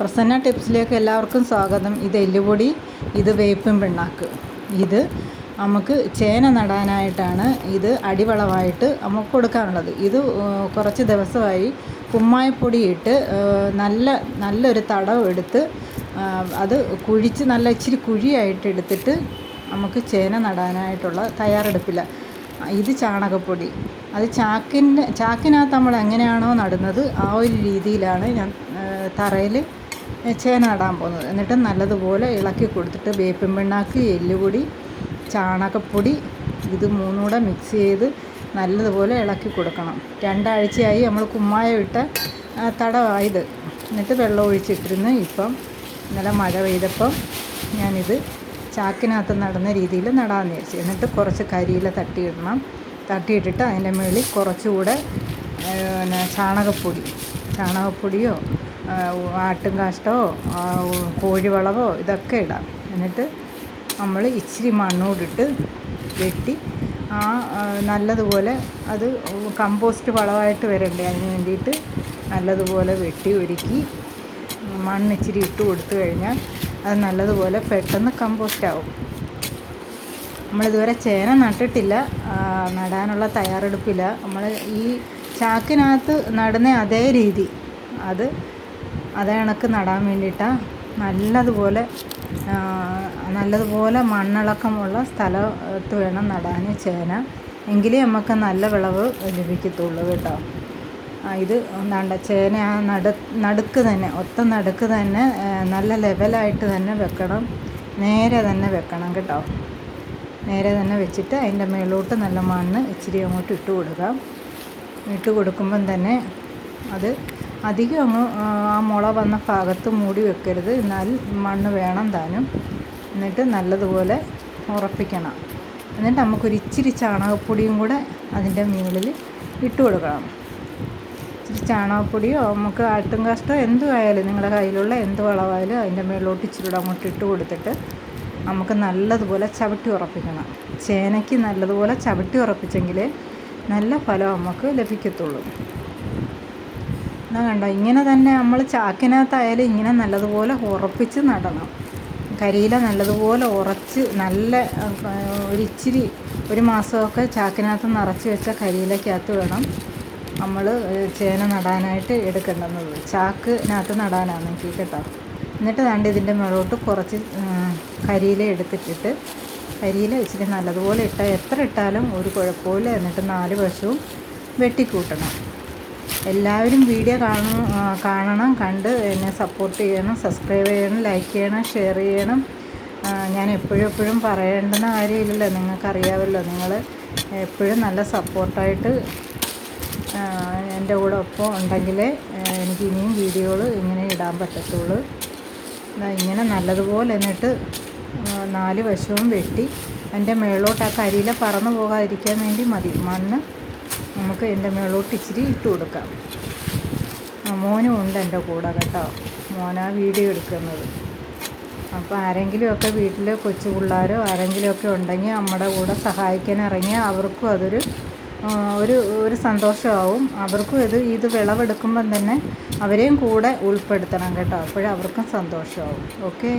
പ്രസന്ന ടിപ്സിലേക്ക് എല്ലാവർക്കും സ്വാഗതം. ഇത് എല്ലുപൊടി ഇത് വേപ്പും പിണ്ണാക്ക്. ഇത് നമുക്ക് ചേന നടാനായിട്ടാണ് ഇത് അടിവളമായിട്ട് നമുക്ക് കൊടുക്കാനുള്ളത്. ഇത് കുറച്ച് ദിവസമായി കുമ്മായപ്പൊടി ഇട്ട് നല്ല നല്ലൊരു തടവ് എടുത്ത് അത് കുഴിച്ച് നല്ല ഇച്ചിരി കുഴിയായിട്ട് എടുത്തിട്ട് നമുക്ക് ചേന നടാനായിട്ടുള്ള തയ്യാറെടുപ്പില്ല ഇത് ചാണകപ്പൊടി. അത് ചാക്കിന്റെ ചാക്കിനകത്ത് നമ്മൾ എങ്ങനെയാണോ നടുന്നത് ആ ഒരു രീതിയിലാണ് ഞാൻ തറയിൽ ചേന നടാൻ പോകുന്നത്. എന്നിട്ട് നല്ലതുപോലെ ഇളക്കി കൊടുത്തിട്ട് വേപ്പിൻ പിണ്ണാക്ക് എല്ലുപൊടി ചാണകപ്പൊടി ഇത് മൂന്നും കൂടെ മിക്സ് ചെയ്ത് നല്ലതുപോലെ ഇളക്കി കൊടുക്കണം. രണ്ടാഴ്ചയായി നമ്മൾ കുമ്മായം ഇട്ട തടവായത് എന്നിട്ട് വെള്ളം ഒഴിച്ചിട്ടിരുന്ന് ഇപ്പം ഇന്നലെ മഴ പെയ്തപ്പം ഞാനിത് ചാക്കിനകത്ത് നടന്ന രീതിയിൽ നടാമെന്ന് വിചാരിച്ചു. എന്നിട്ട് കുറച്ച് കരിയില തട്ടിയിടണം. തട്ടിയിട്ടിട്ട് അതിന്റെ മുകളിൽ കുറച്ചുകൂടെ പിന്നെ ചാണകപ്പൊടി ചാണകപ്പൊടിയോ ആട്ടും കാഷ്ടമോ കോഴിവളവോ ഇതൊക്കെ ഇടാം. എന്നിട്ട് നമ്മൾ ഇച്ചിരി മണ്ണോടിട്ട് വെട്ടി ആ നല്ലതുപോലെ അത് കമ്പോസ്റ്റ് വളമായിട്ട് വരണ്ടേ? അതിന് വേണ്ടിയിട്ട് നല്ലതുപോലെ വെട്ടി ഒരുക്കി മണ്ണ് ഇച്ചിരി ഇട്ട് കൊടുത്തു കഴിഞ്ഞാൽ അത് നല്ലതുപോലെ പെട്ടെന്ന് കമ്പോസ്റ്റ് ആവും. നമ്മളിതുവരെ ചേന നട്ടിട്ടില്ല നടാനുള്ള തയ്യാറെടുപ്പില്ല. നമ്മൾ ഈ ചാക്കിനകത്ത് നടുന്ന അതേ രീതി. അത് അതേ കണക്ക് നടാൻ വേണ്ടിയിട്ടാണ് നല്ലതുപോലെ നല്ലതുപോലെ മണ്ണിളക്കമുള്ള സ്ഥലത്ത് വേണം നടാൻ ചേന. എങ്കിലേ നമുക്ക് നല്ല വിളവ് ലഭിക്കത്തുള്ളൂ കേട്ടോ. ഇത് എന്താണ്ട ചേന ആ നടു നടുക്ക് തന്നെ ഒത്ത നടുക്ക് തന്നെ നല്ല ലെവലായിട്ട് തന്നെ വെക്കണം. നേരെ തന്നെ വെക്കണം കേട്ടോ. നേരെ തന്നെ വെച്ചിട്ട് അതിന്റെ മേലോട്ട് നല്ല മണ്ണ് ഇച്ചിരി അങ്ങോട്ട് ഇട്ട് കൊടുക്കാം. ഇട്ട് കൊടുക്കുമ്പം തന്നെ അത് അധികം അങ്ങ് ആ മുള വന്ന ഭാഗത്ത് മൂടി വെക്കരുത്. എന്നാൽ മണ്ണ് വേണം താനും. എന്നിട്ട് നല്ലതുപോലെ ഉറപ്പിക്കണം. എന്നിട്ട് നമുക്കൊരു ഇച്ചിരി ചാണകപ്പൊടിയും കൂടെ അതിന്റെ മുകളിൽ ഇട്ട് കൊടുക്കണം. ഇച്ചിരി ചാണകപ്പൊടിയോ നമുക്ക് ആട്ടും കാഷ്ടോ എന്തുമായാലും നിങ്ങളുടെ കയ്യിലുള്ള എന്ത് വളമായാലും അതിന്റെ മുകളിലോട്ട് ഇച്ചിരി അങ്ങോട്ട് ഇട്ട് കൊടുത്തിട്ട് നമുക്ക് നല്ലതുപോലെ ചവിട്ടി ഉറപ്പിക്കണം. ചേനയ്ക്ക് നല്ലതുപോലെ ചവിട്ടി ഉറപ്പിച്ചെങ്കിൽ നല്ല ഫലം നമുക്ക് ലഭിക്കത്തുള്ളൂ. എന്നാ കണ്ടോ? ഇങ്ങനെ തന്നെ നമ്മൾ ചാക്കിനകത്തായാലും ഇങ്ങനെ നല്ലതുപോലെ ഉറപ്പിച്ച് നടണം. കരിയില നല്ലതുപോലെ ഉറച്ച് നല്ല ഒരിച്ചിരി ഒരു മാസമൊക്കെ ചാക്കിനകത്ത് നിറച്ച് വെച്ച കരിയിലക്കകത്ത് വേണം നമ്മൾ ചേന നടാനായിട്ട് എടുക്കേണ്ടുന്നത് ചാക്കിനകത്ത് നടാനാണെങ്കിൽ കേട്ടോ. എന്നിട്ട് ദാണ്ട് ഇതിന്റെ മുകളോട്ട് കുറച്ച് കരിയില എടുത്തിട്ടിട്ട് കരിയില ഇച്ചിരി നല്ലതുപോലെ ഇട്ടാൽ എത്ര ഇട്ടാലും ഒരു കുഴപ്പമില്ല. എന്നിട്ട് നാല് വശവും വെട്ടിക്കൂട്ടണം. എല്ലാവരും വീഡിയോ കാണണം കാണണം കണ്ട് എന്നെ സപ്പോർട്ട് ചെയ്യണം സബ്സ്ക്രൈബ് ചെയ്യണം ലൈക്ക് ചെയ്യണം ഷെയർ ചെയ്യണം. ഞാൻ എപ്പോഴും എപ്പോഴും പറയേണ്ടുന്ന കാര്യമില്ലല്ലോ നിങ്ങൾക്കറിയാമല്ലോ നിങ്ങൾ എപ്പോഴും നല്ല സപ്പോർട്ടായിട്ട് എന്റെ കൂടെ ഒപ്പം ഉണ്ടെങ്കിലേ എനിക്ക് ഇനിയും വീഡിയോകൾ ഇങ്ങനെ ഇടാൻ പറ്റത്തുള്ളൂ. ഇങ്ങനെ നല്ലതുപോലെ എന്നിട്ട് നാല് വശവും വെട്ടി എന്റെ മേളോട്ട് ആ കരിയില പറന്നു പോകാതിരിക്കാൻ വേണ്ടി മതി. മണ്ണ് നമുക്ക് എന്റെ മേളോട്ട് ഇച്ചിരി ഇട്ട് കൊടുക്കാം. മോനും ഉണ്ട് എന്റെ കൂടെ കേട്ടോ. മോനാ വീഡിയോ എടുക്കുന്നത്. അപ്പോൾ ആരെങ്കിലുമൊക്കെ വീട്ടിൽ കൊച്ചു പിള്ളേരോ ആരെങ്കിലുമൊക്കെ ഉണ്ടെങ്കിൽ നമ്മുടെ കൂടെ സഹായിക്കാൻ ഇറങ്ങിയാൽ അവർക്കും അതൊരു ഒരു ഒരു സന്തോഷമാവും. അവർക്കും ഇത് ഇത് വിളവെടുക്കുമ്പം തന്നെ അവരെയും കൂടെ ഉൾപ്പെടുത്തണം കേട്ടോ. അപ്പോഴവർക്കും സന്തോഷമാവും. ഓക്കേ?